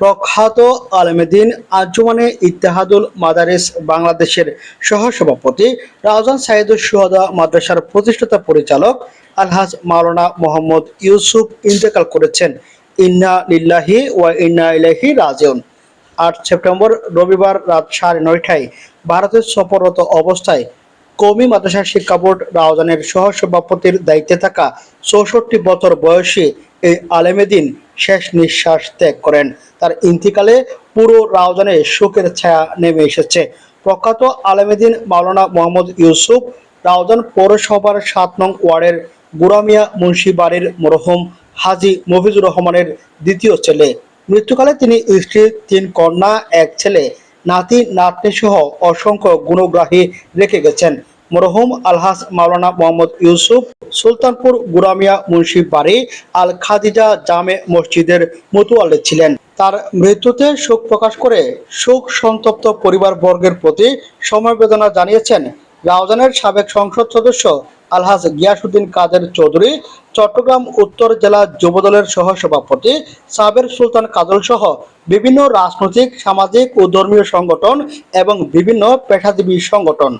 প্রখ্যাত আলমেদিন আঞ্জুমানে ইত্তেহাদুল মাদারিস বাংলাদেশের সহসভাপতি রাউজান সাইদুল সুহাদা মাদ্রাসার প্রতিষ্ঠাতা পরিচালক আলহাজ মাওলানা মোহাম্মদ ইউসুফ ইন্তেকাল করেছেন। ইন্না লিল্লাহি ওয়া ইন্না ইলাইহি রাজিউন। আট সেপ্টেম্বর রবিবার রাত সাড়ে নয়টায় ভারতের সফররত অবস্থায় কৌমি মাদ্রাসা শিক্ষা বোর্ড রাউজানের সহসভাপতির দায়িত্বে থাকা চৌষট্টি বছর বয়সী এই আলেমেদিন শেষ নিঃশ্বাস ত্যাগ করেন। তার ইন্তিকালে পুরো রাউজানে শোকের ছায়া নেমে এসেছে। প্রখ্যাত আলেমেদিন মাওলানা মোহাম্মদ ইউসুফ, রাউজান পৌরসভার সাত নং ওয়ার্ডের গুরামিয়া মুন্সি বাড়ির মরহুম হাজি মফিজুর রহমানের দ্বিতীয় ছেলে। মৃত্যুকালে তিনি স্ত্রী, তিন কন্যা, এক ছেলে। নাতি নাতনি সহ অসংখ্য গুণগ্রাহী রেখে গেছেন। মরহুম আলহাস মাওলানা মোহাম্মদ ইউসুফ, সুলতানপুর গুরামিয়া মুন্সি বাড়ি আল খাদিজা জামে মসজিদের মতুয়ালে ছিলেন। তার মৃত্যুতে শোক প্রকাশ করে শোক সন্তপ্ত পরিবার বর্গের প্রতি সমবেদনা জানিয়েছেন রাউজানের সাবেক সংসদ সদস্য আলহাজ গিয়াসুদ্দিন কাদের চৌধুরী, চট্টগ্রাম উত্তর জেলা যুবদলের সহসভাপতি সাবের সুলতান কাজল সহ বিভিন্ন রাজনৈতিক, সামাজিক ও ধর্মীয় সংগঠন এবং বিভিন্ন পেশাজীবী সংগঠন।